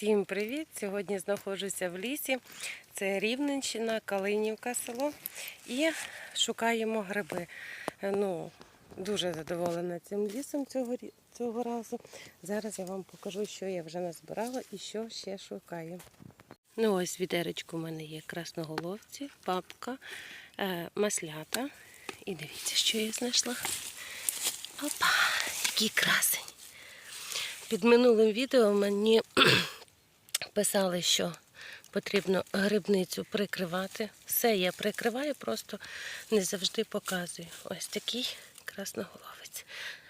Всім привіт! Сьогодні знаходжуся в лісі. Це Рівненщина, Калинівка село. І шукаємо гриби. Е, Ну, дуже задоволена цим лісом цього, цього разу. Зараз я вам покажу, що я вже назбирала і що ще шукаю. Ну ось відеречко у мене є красноголовці, папка, е, маслята. І дивіться, що я знайшла. Опа, який красень. Під минулим відео мені писали, що потрібно грибницю прикривати. Все я прикриваю, просто не завжди показую. Ось такий красноголовець.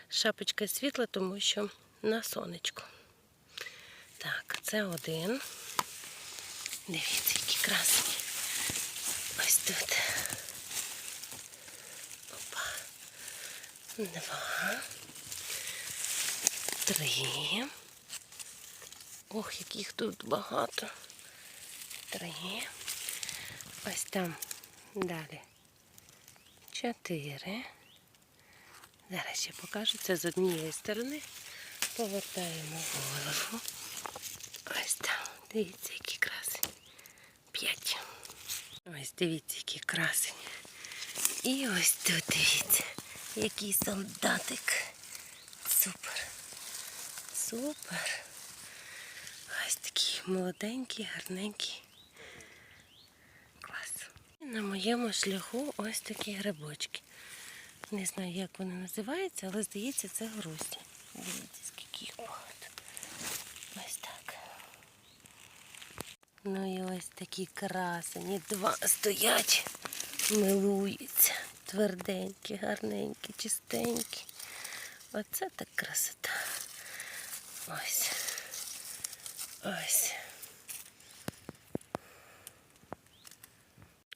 Шапочка світла, тому що на сонечку. Так, це один. Дивіться, які красні. Ось тут. Опа. Два. Три. Ох, яких тут багато. Три. Ось там далі. Чотири. Зараз ще покажу. Це з однієї сторони. Повертаємо голову. Ось там. Дивіться, які красені. П'ять. Ось дивіться, які красені. І ось тут дивіться, який солдатик. Супер. Супер. Ось такий молоденький, гарненький. Клас. І на моєму шляху ось такі грибочки. Не знаю, як вони називаються, але здається, це грусті. Дивіться, скільки їх багато. Ось так. Ну і ось такі красені. Два стоять, милуються. Тверденькі, гарненькі, чистенькі. Оце так красота. Ось. Ось.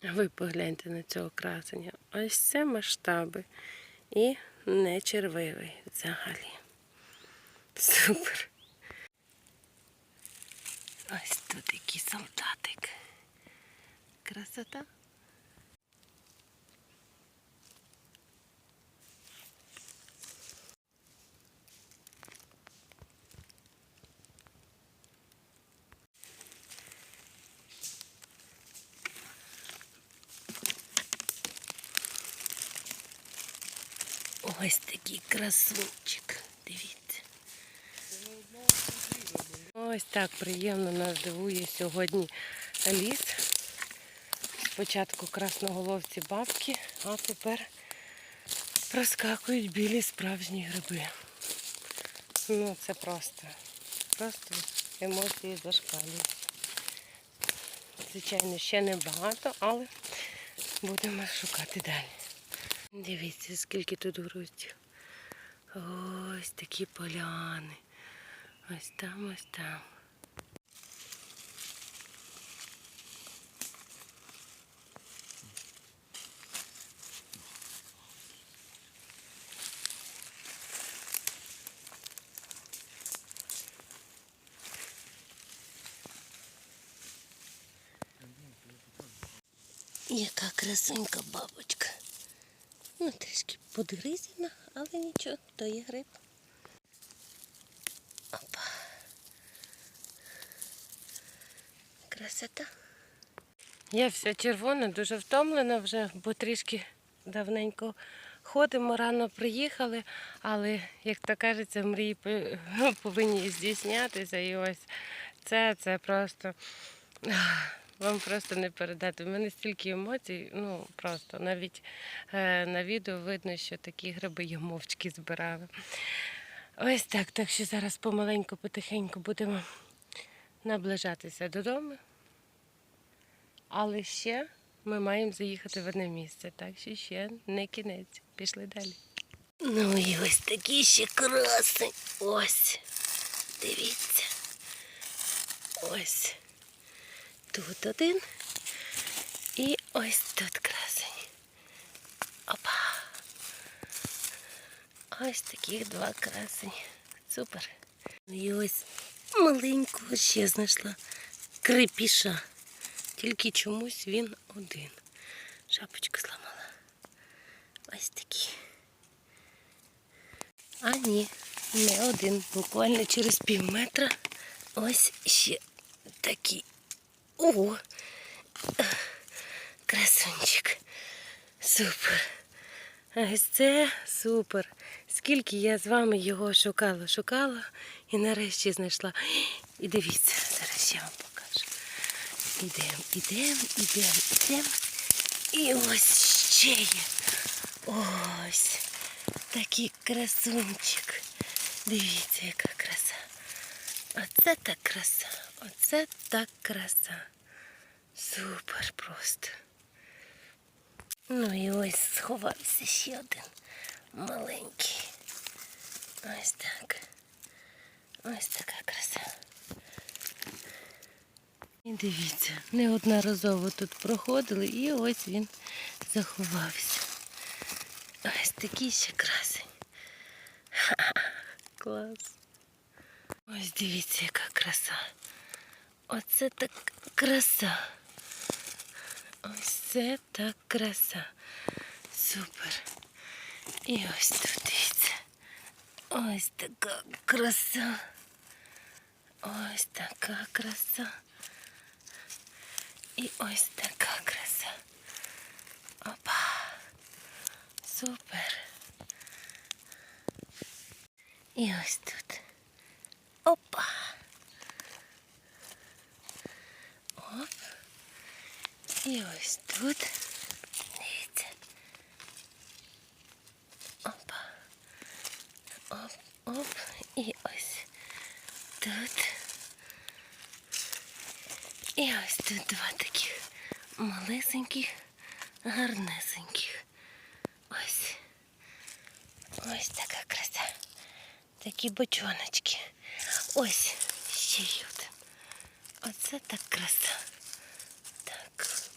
Ви погляньте на цього красення. Ось це масштаби. І не червивий взагалі. Супер. Ось тут який солдатик. Красота. Ось такий красунчик. Дивіться. Ось так приємно нас дивує сьогодні ліс. Спочатку красноголовці бабки, а тепер проскакують білі справжні гриби. Ну, це просто, просто емоції зашкалюють. Звичайно, ще не багато, але будемо шукати далі. Дивіться, скільки тут груздів. Ось такі поляни. Ось там, ось там. Яка красунька бабочка. Ну, трішки подгризена, але нічого, то є гриб. Опа. Красота. Я вся червона, дуже втомлена вже, бо трішки давненько ходимо, рано приїхали, але, як то кажеться, мрії повинні здійснятися. І ось це, це просто. Вам просто не передати. У мене стільки емоцій, ну просто навіть е, на відео видно, що такі гриби я мовчки збирала. Ось так. Так що зараз помаленьку, потихеньку будемо наближатися додому. Але ще ми маємо заїхати в одне місце, так що ще не кінець. Пішли далі. Ну і ось такі ще краси. Ось. Дивіться. Ось. Тут один. І ось тут красень. Опа. Ось таких два красені. Супер. І ось маленького ще знайшла крипіша. Тільки чомусь він один. Шапочку зламала. Ось такий. А ні, не один. Буквально через пів метра ось ще такі. О! Красунчик. Супер. Ось це супер. Скільки я з вами його шукала, шукала і нарешті знайшла. І дивіться, зараз я вам покажу. Ідемо, ідемо, ідемо, ідемо. І ось ще є. Ось такий красунчик. Дивіться, яка краса. Оце так краса. Оце так краса. Супер просто. Ну і ось сховався ще один маленький. Ось так. Ось така краса. І дивіться, неодноразово тут проходили і ось він заховався. Ось такий ще красень. Клас. Ось дивіться, яка краса. Оце так краса. Ось це так краса. Супер. І ось тут дивіться. Ось така краса. Ось така краса. І ось така краса. Опа. Супер. І ось тут. Опа. Оп. І ось тут. Дивіться. Опа. Оп, оп. І ось тут. І ось тут два таких малесеньких, гарнесеньких. Ось. Ось така краса. Такі бочоночки. Ось ще й один. Оце так краса.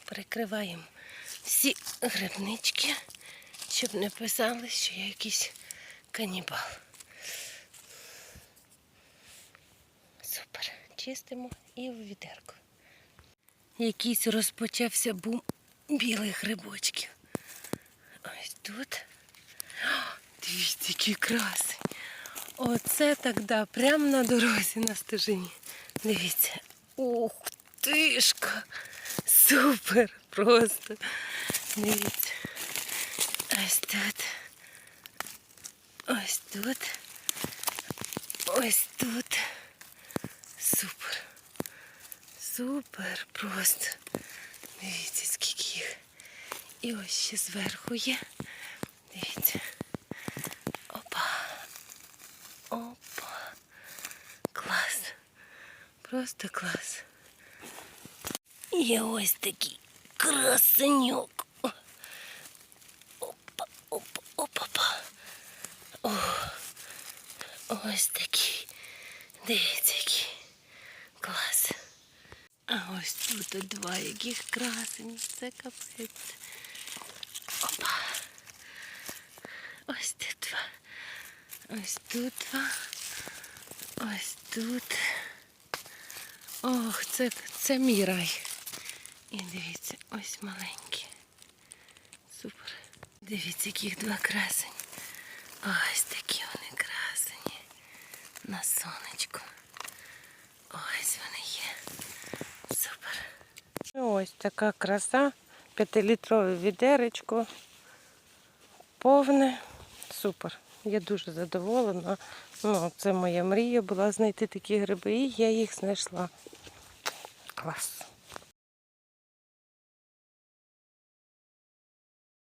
Так, прикриваємо всі грибнички, щоб не писали, що я якийсь канібал. Супер. Чистимо і в відерку. Якийсь розпочався бум білих грибочків. Ось тут. О, Дивіться, які краси. Оце так, да, прямо на дорозі на стежині. Дивіться. Ух тишка. Супер просто. Дивіться. Ось тут. Ось тут. Ось тут. Супер. Супер просто. Дивіться, скільки їх. І ось ще зверху є. Дивіться. Опа. Опа. Клас. Просто клас. І ось такий красеньок. Опа, опа, опа. О. Ось такий. Дивіться, який. Клас. А ось тут два яких красені. Це капець. Опа. Ось тут два. Ось тут два. Ось тут. Ох, це, це мій рай. І дивіться, ось маленькі. Супер. Дивіться, яких два красені. Ось такі вони красені. На сонечку. Ось вони є. Супер. Ось така краса. П'ятилітрове відеречко. Повне. Супер. Я дуже задоволена. Ну, це моя мрія була знайти такі гриби, і я їх знайшла. Клас.